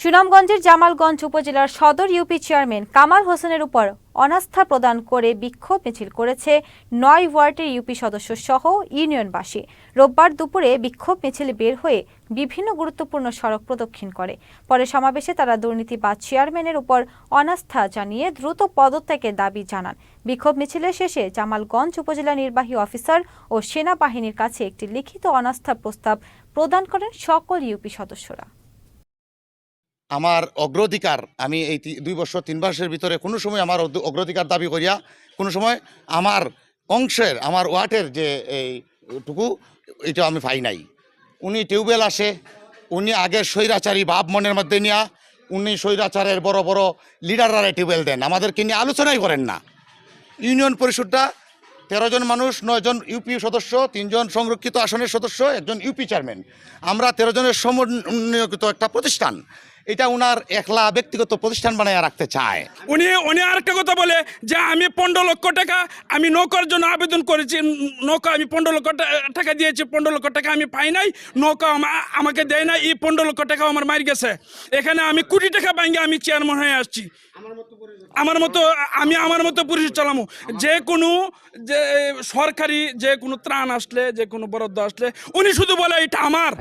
সুনামগঞ্জের জামালগঞ্জ উপজেলার সদর ইউপি চেয়ারম্যান কামাল হোসেনের উপর অনাস্থা প্রদান করে বিক্ষোভ মিছিল করেছে নয় ওয়ার্ডের ইউপি সদস্য সহ ইউনিয়নবাসী। রোববার দুপুরে বিক্ষোভ মিছিল বের হয়ে বিভিন্ন গুরুত্বপূর্ণ সড়ক প্রদক্ষিণ করে। পরে সমাবেশে তারা দুর্নীতিবাদ চেয়ারম্যানের উপর অনাস্থা জানিয়ে দ্রুত পদত্যাগের দাবি জানান। বিক্ষোভ মিছিলের শেষে জামালগঞ্জ উপজেলা নির্বাহী অফিসার ও সেনাবাহিনীর কাছে একটি লিখিত অনাস্থা প্রস্তাব প্রদান করেন সকল ইউপি সদস্যরা। আমার অগ্রাধিকার, আমি এই দুই বছর, তিন মাসের ভিতরে কোনো সময় আমার অগ্র- অগ্রাধিকার দাবি করিয়া, কোনো সময় আমার অংশের, আমার ওয়াটের যে এইটুকু এটা আমি পাই নাই। উনি টিউবওয়েল আসে, উনি আগে স্বৈরাচারী ভাব মনের মধ্যে নিয়া, উনি স্বৈরাচারের বড় বড় লিডাররা টিউবওয়েল দেন। আমাদেরকে নিয়ে আলোচনাই করেন না। ইউনিয়ন পরিষদটা তেরো জন মানুষ নয়জন ইউপি সদস্য তিনজন সংরক্ষিত আসনের সদস্য, একজন ইউপি চেয়ারম্যান। আমরা তেরো জনের সমন্বয়িত একটা প্রতিষ্ঠান। এটা উনার একলা ব্যক্তিগত প্রতিষ্ঠান বানায় রাখতে চায়। উনি উনি আরেকটা কথা বলে যে আমি পনেরো লক্ষ টাকা আমি নৌকার জন্য আবেদন করেছি, নৌকা আমি পনেরো লক্ষ টাকা দিয়েছি, পনেরো লক্ষ টাকা আমি পাই নাই, নৌকা আমা- আমাকে দেয় না এই পনেরো লক্ষ টাকা আমার মার গেছে। এখানে আমি কোটি টাকা ব্যাঙ্গে আমি চেয়ারম্যান হয়ে আসছি। আমার মতো আমি আমার মতো পরিষদ চালামো। যে কোনো, যে সরকারি যে কোনো ত্রাণ আসলে, যে কোনো বরাদ্দ আসলে, উনি শুধু বলে এটা আমার।